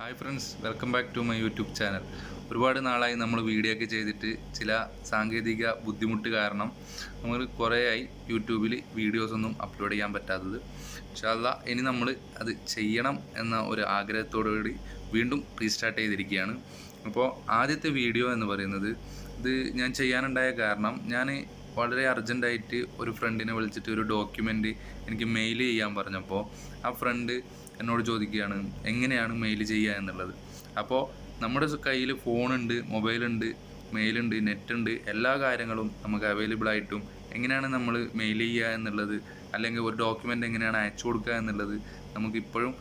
Hi friends welcome back to my YouTube channel ഒരുപാട് നാളായി നമ്മൾ വീഡിയോ ഒക്കെ ചെയ്തിട്ട് ചില സാങ്കേതിക ബുദ്ധിമുട്ട് കാരണം നമ്മൾ കുറേയായി യൂട്യൂബിൽ വീഡിയോസൊന്നും അപ്ലോഡ് ചെയ്യാൻ പറ്റാത്തത്. ഇൻഷാല്ല ഇനി നമ്മൾ അത് ചെയ്യണം എന്ന ഒരു ആഗ്രഹത്തോടുകൂടി വീണ്ടും റീസ്റ്റാർട്ട് ചെയ്തിരിക്കുകയാണ്. അപ്പോൾ ആദ്യത്തെ വീഡിയോ എന്ന് പറയുന്നത് ഇത് ഞാൻ ചെയ്യാനുണ്ടായ കാരണം ഞാൻ വളരെ അർജന്റായിട്ട് ഒരു ഫ്രണ്ടിനെ വിളിച്ചിട്ട് ഒരു ഡോക്യുമെന്റ് എനിക്ക് മെയിൽ ചെയ്യാൻ പറഞ്ഞപ്പോൾ ആ ഫ്രണ്ട് എന്നോട് ചോദിക്കുകയാണ് എങ്ങനെയാണ് മെയിൽ ചെയ്യുക എന്നുള്ളത്? അപ്പോൾ നമ്മുടെ കയ്യിൽ ഫോണുണ്ട് മൊബൈലുണ്ട് മെയിലുണ്ട് നെറ്റുണ്ട് എല്ലാ കാര്യങ്ങളും നമുക്ക് അവൈലബിൾ ആയിട്ടും എങ്ങനെയാണ് നമ്മൾ മെയിൽ ചെയ്യുക എന്നുള്ളത് അല്ലെങ്കിൽ ഒരു ഡോക്യുമെന്റ് എങ്ങനെയാണ് അയച്ചു കൊടുക്കുക എന്നുള്ളത് നമുക്കിപ്പോഴും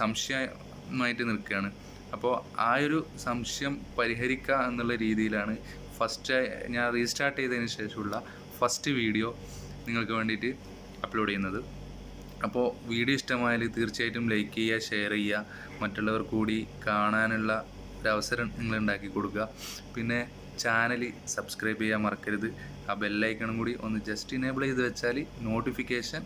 സംശയമായിട്ട് നിൽക്കുകയാണ്. അപ്പോൾ ആ ഒരു സംശയം പരിഹരിക്കുക എന്നുള്ള രീതിയിലാണ് ഫസ്റ്റ് ഞാൻ റീസ്റ്റാർട്ട് ചെയ്തതിന് ശേഷമുള്ള ഫസ്റ്റ് വീഡിയോ നിങ്ങൾക്ക് വേണ്ടിയിട്ട് അപ്ലോഡ് ചെയ്യുന്നത്. അപ്പോൾ വീഡിയോ ഇഷ്ടമായാൽ തീർച്ചയായിട്ടും ലൈക്ക് ചെയ്യുക ഷെയർ ചെയ്യുക മറ്റുള്ളവർ കൂടി കാണാനുള്ള ഒരവസരം നിങ്ങൾ ഉണ്ടാക്കി കൊടുക്കുക. പിന്നെ ചാനൽ സബ്സ്ക്രൈബ് ചെയ്യാൻ മറക്കരുത്. ആ ബെല്ലൈക്കണും കൂടി ഒന്ന് ജസ്റ്റ് ഇനേബിൾ ചെയ്ത് വെച്ചാൽ നോട്ടിഫിക്കേഷൻ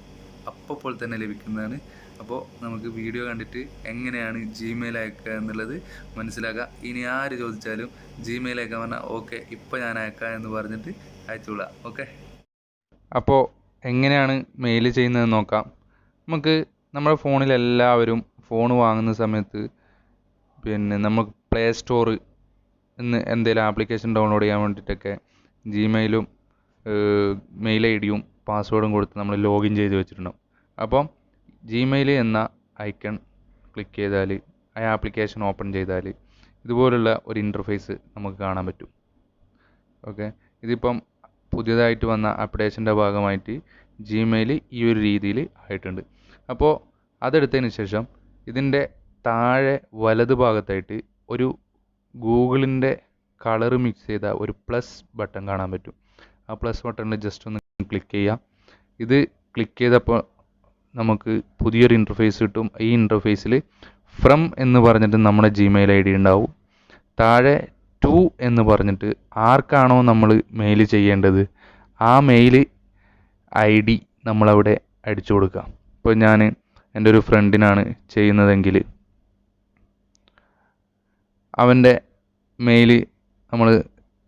അപ്പോൾ തന്നെ ലഭിക്കുന്നതാണ്. അപ്പോൾ നമുക്ക് വീഡിയോ കണ്ടിട്ട് എങ്ങനെയാണ് ജിമെയിൽ അയക്കുക എന്നുള്ളത് മനസ്സിലാക്കുക. ഇനി ആര് ചോദിച്ചാലും ജിമെയിൽ അയക്കാൻ പറഞ്ഞാൽ ഓക്കെ ഇപ്പോൾ ഞാൻ അയക്കാം എന്ന് പറഞ്ഞിട്ട് അയച്ചോളാം ഓക്കെ അപ്പോൾ എങ്ങനെയാണ് മെയിൽ ചെയ്യുന്നതെന്ന് നോക്കാം. നമുക്ക് നമ്മുടെ ഫോണിൽ എല്ലാവരും ഫോൺ വാങ്ങുന്ന സമയത്ത് പിന്നെ നമുക്ക് പ്ലേ സ്റ്റോർ എന്ന് എന്തെങ്കിലും ആപ്ലിക്കേഷൻ ഡൗൺലോഡ് ചെയ്യാൻ വേണ്ടിയിട്ടൊക്കെ ജിമെയിലും മെയിൽ ഐ ഡിയും പാസ്വേഡും കൊടുത്ത് നമ്മൾ ലോഗിൻ ചെയ്ത് വെച്ചിട്ടുണ്ടാവും. അപ്പം ജിമെയിൽ എന്ന ഐക്കൺ ക്ലിക്ക് ചെയ്താൽ ആ ആപ്ലിക്കേഷൻ ഓപ്പൺ ചെയ്താൽ ഇതുപോലുള്ള ഒരു ഇന്റർഫേസ് നമുക്ക് കാണാൻ പറ്റും. ഓക്കെ ഇതിപ്പം പുതിയതായിട്ട് വന്ന അപ്ഡേഷന്റെ ഭാഗമായിട്ട് ജിമെയിൽ ഈ ഒരു രീതിയിൽ ആയിട്ടുണ്ട്. അപ്പോൾ അതെടുത്തതിന് ശേഷം ഇതിന്റെ താഴെ വലത് ഭാഗത്തായിട്ട് ഒരു ഗൂഗിളിന്റെ കളർ മിക്സ് ചെയ്ത ഒരു പ്ലസ് ബട്ടൺ കാണാൻ പറ്റും. ആ പ്ലസ് ബട്ടണിൽ ജസ്റ്റ് ഒന്ന് ക്ലിക്ക് ചെയ്യാം. ഇത് ക്ലിക്ക് ചെയ്തപ്പോൾ നമുക്ക് പുതിയൊരു ഇന്റർഫേസ് കിട്ടും. ഈ ഇന്റർഫേസിൽ ഫ്രം എന്ന് പറഞ്ഞിട്ട് നമ്മുടെ ജിമെയിൽ ഐ ഡി ഉണ്ടാവും. താഴെ ടു എന്ന് പറഞ്ഞിട്ട് ആർക്കാണോ നമ്മൾ മെയിൽ ചെയ്യേണ്ടത് ആ മെയിൽ ഐ ഡി നമ്മളവിടെ അടിച്ചു കൊടുക്കുക ഇപ്പോൾ ഞാൻ എന്റെ ഒരു ഫ്രണ്ടിനാണ് ചെയ്യുന്നതെങ്കിൽ അവന്റെ മെയിൽ നമ്മൾ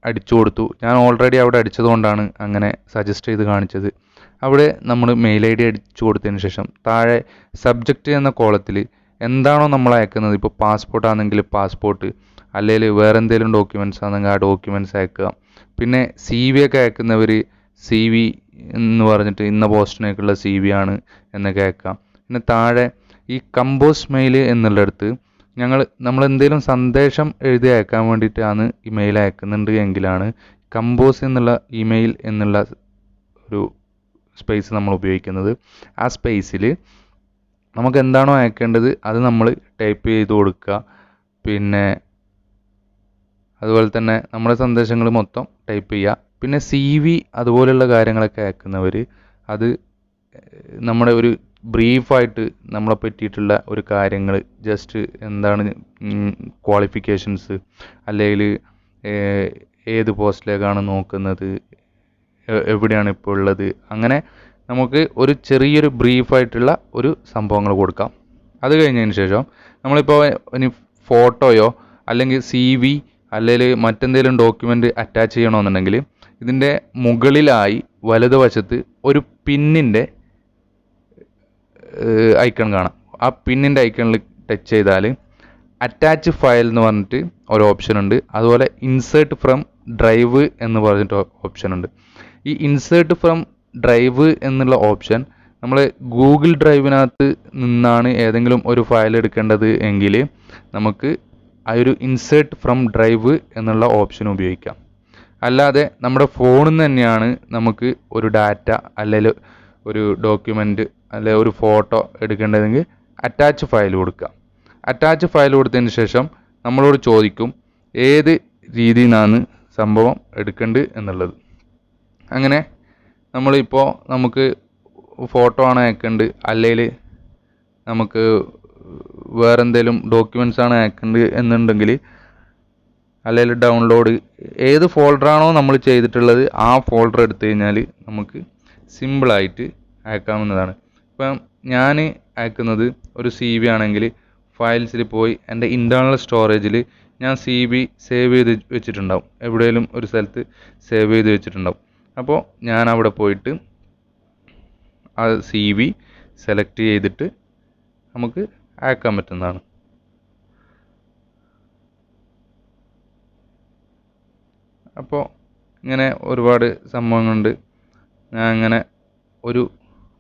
അടിച്ചു കൊടുത്തു. ഞാൻ ഓൾറെഡി അവിടെ അടിച്ചതുകൊണ്ടാണ് അങ്ങനെ സജസ്റ്റ് ചെയ്ത് കാണിച്ചത്. അവിടെ നമ്മൾ മെയിൽ ഐ ഡി അടിച്ചു കൊടുത്തതിന് ശേഷം താഴെ സബ്ജക്റ്റ് എന്ന കോളത്തിൽ എന്താണോ നമ്മൾ അയക്കുന്നത്. ഇപ്പോൾ പാസ്പോർട്ടാണെങ്കിൽ പാസ്പോർട്ട് അല്ലെങ്കിൽ വേറെ എന്തെങ്കിലും ഡോക്യുമെന്റ്സ് ആണെങ്കിൽ ആ ഡോക്യുമെന്റ്സ് അയക്കുക. പിന്നെ സി വി ഒക്കെ അയക്കുന്നവർ സി വി എന്ന് പറഞ്ഞിട്ട് ഇന്ന പോസ്റ്റിനേക്കുള്ള സി വി ആണ് എന്ന് കേൾക്കാം. പിന്നെ താഴെ ഈ കമ്പോസ് മെയിൽ എന്നുള്ളിടത്ത് ഞങ്ങൾ നമ്മൾ എന്തെങ്കിലും സന്ദേശം എഴുതി അയക്കാൻ വേണ്ടിയിട്ടാണ് മെയിൽ അയക്കുന്നുണ്ട് എങ്കിലാണ് കമ്പോസ് എന്നുള്ള ഇമെയിൽ എന്നുള്ള ഒരു സ്പേസ് നമ്മൾ ഉപയോഗിക്കുന്നത്. ആ സ്പേസിൽ നമുക്ക് എന്താണോ അയക്കേണ്ടത് അത് നമ്മൾ ടൈപ്പ് ചെയ്ത് കൊടുക്കുക. പിന്നെ അതുപോലെ തന്നെ നമ്മുടെ സന്ദേശങ്ങൾ മൊത്തം ടൈപ്പ് ചെയ്യുക. പിന്നെ സി വി അതുപോലെയുള്ള കാര്യങ്ങളൊക്കെ അയക്കുന്നവർ അത് നമ്മുടെ ഒരു ബ്രീഫായിട്ട് നമ്മളെ പറ്റിയിട്ടുള്ള ഒരു കാര്യങ്ങൾ ജസ്റ്റ് എന്താണ് ക്വാളിഫിക്കേഷൻസ് അല്ലെങ്കിൽ ഏത് പോസ്റ്റിലേക്കാണ് നോക്കുന്നത് എവിടെയാണ് ഇപ്പോൾ ഉള്ളത് അങ്ങനെ നമുക്ക് ഒരു ചെറിയൊരു ബ്രീഫായിട്ടുള്ള ഒരു സംഭവങ്ങൾ കൊടുക്കാം. അത് കഴിഞ്ഞതിന് ശേഷം നമ്മളിപ്പോൾ ഇനി ഫോട്ടോയോ അല്ലെങ്കിൽ സി വി അല്ലെങ്കിൽ മറ്റെന്തെങ്കിലും ഡോക്യുമെന്റ് അറ്റാച്ച് ചെയ്യണമെന്നുണ്ടെങ്കിൽ ഇതിന്റെ മുകളിലായി വലതുവശത്ത് ഒരു പിന്നിന്റെ ഐക്കൺ കാണാം. ആ പിന്നിന്റെ ഐക്കണിൽ ടച്ച് ചെയ്താൽ അറ്റാച്ച് ഫയൽ എന്ന് പറഞ്ഞിട്ട് ഒരു ഓപ്ഷൻ ഉണ്ട്. അതുപോലെ ഇൻസേർട്ട് ഫ്രം ഡ്രൈവ് എന്ന് പറഞ്ഞിട്ട് ഓപ്ഷൻ ഉണ്ട്. ഈ ഇൻസേർട്ട് ഫ്രം ഡ്രൈവ് എന്നുള്ള ഓപ്ഷൻ നമ്മൾ ഗൂഗിൾ ഡ്രൈവിനകത്ത് നിന്നാണ് ഏതെങ്കിലും ഒരു ഫയൽ എടുക്കേണ്ടത് എങ്കിൽ നമുക്ക് ആ ഒരു ഇൻസേർട്ട് ഫ്രം ഡ്രൈവ് എന്നുള്ള ഓപ്ഷൻ ഉപയോഗിക്കാം. അല്ലാതെ നമ്മുടെ ഫോണിൽ നിന്ന് തന്നെയാണ് നമുക്ക് ഒരു ഡാറ്റ അല്ലെങ്കിൽ ഒരു ഡോക്യുമെന്റ് അല്ലെ ഒരു ഫോട്ടോ എടുക്കേണ്ടതെങ്കിൽ അറ്റാച്ച് ഫയൽ കൊടുക്കുക. അറ്റാച്ച് ഫയൽ കൊടുത്തതിന് ശേഷം നമ്മളോട് ചോദിക്കും ഏത് രീതിയിൽ നിന്നാണ് സംഭവം എടുക്കേണ്ടത് എന്നുള്ളത്. അങ്ങനെ നമ്മളിപ്പോൾ നമുക്ക് ഫോട്ടോ ആണ് അയക്കേണ്ടത് അല്ലെങ്കിൽ നമുക്ക് വേറെ എന്തെങ്കിലും ഡോക്യുമെന്റ്സ് ആണ് അയക്കേണ്ടത് എന്നുണ്ടെങ്കിൽ അല്ലെങ്കിൽ ഡൗൺലോഡ് ഏത് ഫോൾഡറാണോ നമ്മൾ ചെയ്തിട്ടുള്ളത് ആ ഫോൾഡർ എടുത്തു കഴിഞ്ഞാൽ നമുക്ക് സിമ്പിളായിട്ട് അയക്കാവുന്നതാണ്. ഇപ്പം ഞാൻ അയക്കുന്നത് ഒരു സി ബി ആണെങ്കിൽ ഫയൽസിൽ പോയി എന്റെ ഇന്റേർണൽ സ്റ്റോറേജിൽ ഞാൻ സി ബി സേവ് ചെയ്ത് വെച്ചിട്ടുണ്ടാവും. എവിടെയെങ്കിലും ഒരു സ്ഥലത്ത് സേവ് ചെയ്ത് വെച്ചിട്ടുണ്ടാവും. അപ്പോൾ ഞാൻ അവിടെ പോയിട്ട് ആ സി ബി സെലക്ട് ചെയ്തിട്ട് നമുക്ക് അയക്കാൻ പറ്റുന്നതാണ്. അപ്പോൾ ഇങ്ങനെ ഒരുപാട് സംഭവങ്ങളുണ്ട്. ഞാൻ അങ്ങനെ ഒരു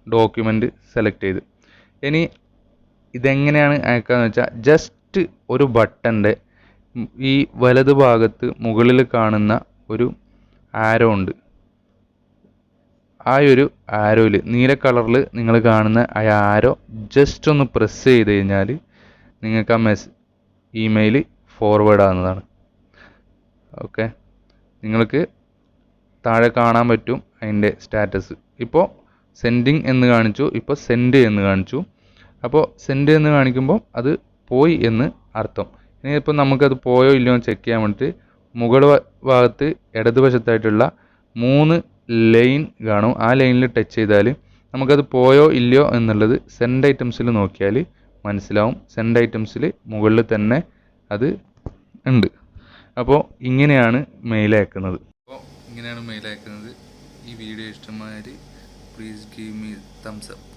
ഡോക്യുമെന്റ് സെലക്ട് ചെയ്ത്. ഇനി ഇതെങ്ങനെയാണ് അയക്കാന്ന് വെച്ചാൽ ജസ്റ്റ് ഒരു ബട്ടന്റെ ഈ വലത് ഭാഗത്ത് മുകളിൽ കാണുന്ന ഒരു ആരോ ഉണ്ട്. ആ ഒരു ആരോയിൽ നീല കളറിൽ നിങ്ങൾ കാണുന്ന ആ ആരോ ജസ്റ്റ് ഒന്ന് പ്രസ് ചെയ്ത് കഴിഞ്ഞാൽ നിങ്ങൾക്ക് ആ മെസ് ഇമെയിൽ ഫോർവേഡ് ആകുന്നതാണ് ഓക്കെ നിങ്ങൾക്ക് താഴെ കാണാൻ പറ്റും അതിന്റെ സ്റ്റാറ്റസ്. ഇപ്പോൾ സെൻഡിങ് എന്ന് കാണിച്ചു ഇപ്പോൾ സെൻഡ് എന്ന് കാണിച്ചു. അപ്പോൾ സെൻഡ് എന്ന് കാണിക്കുമ്പോൾ അത് പോയി എന്ന് അർത്ഥം. ഇനി ഇപ്പോൾ നമുക്കത് പോയോ ഇല്ലയോ എന്ന് ചെക്ക് ചെയ്യാൻ വേണ്ടിയിട്ട് മുകൾ ഭാഗത്ത് ഇടതുവശത്തായിട്ടുള്ള മൂന്ന് ലൈൻ കാണും. ആ ലൈനിൽ ടച്ച് ചെയ്താൽ നമുക്കത് പോയോ ഇല്ലയോ എന്നുള്ളത് സെൻഡ് ഐറ്റംസിൽ നോക്കിയാൽ മനസ്സിലാവും. സെൻഡ് ഐറ്റംസിൽ മുകളിൽ തന്നെ അത് ഉണ്ട്. അപ്പോൾ ഇങ്ങനെയാണ് മെയിൽ അയക്കുന്നത്. അപ്പോൾ ഇങ്ങനെയാണ് മെയിൽ അയക്കുന്നത്. ഈ വീഡിയോ ഇഷ്ടമായാൽ please give me thumbs up okay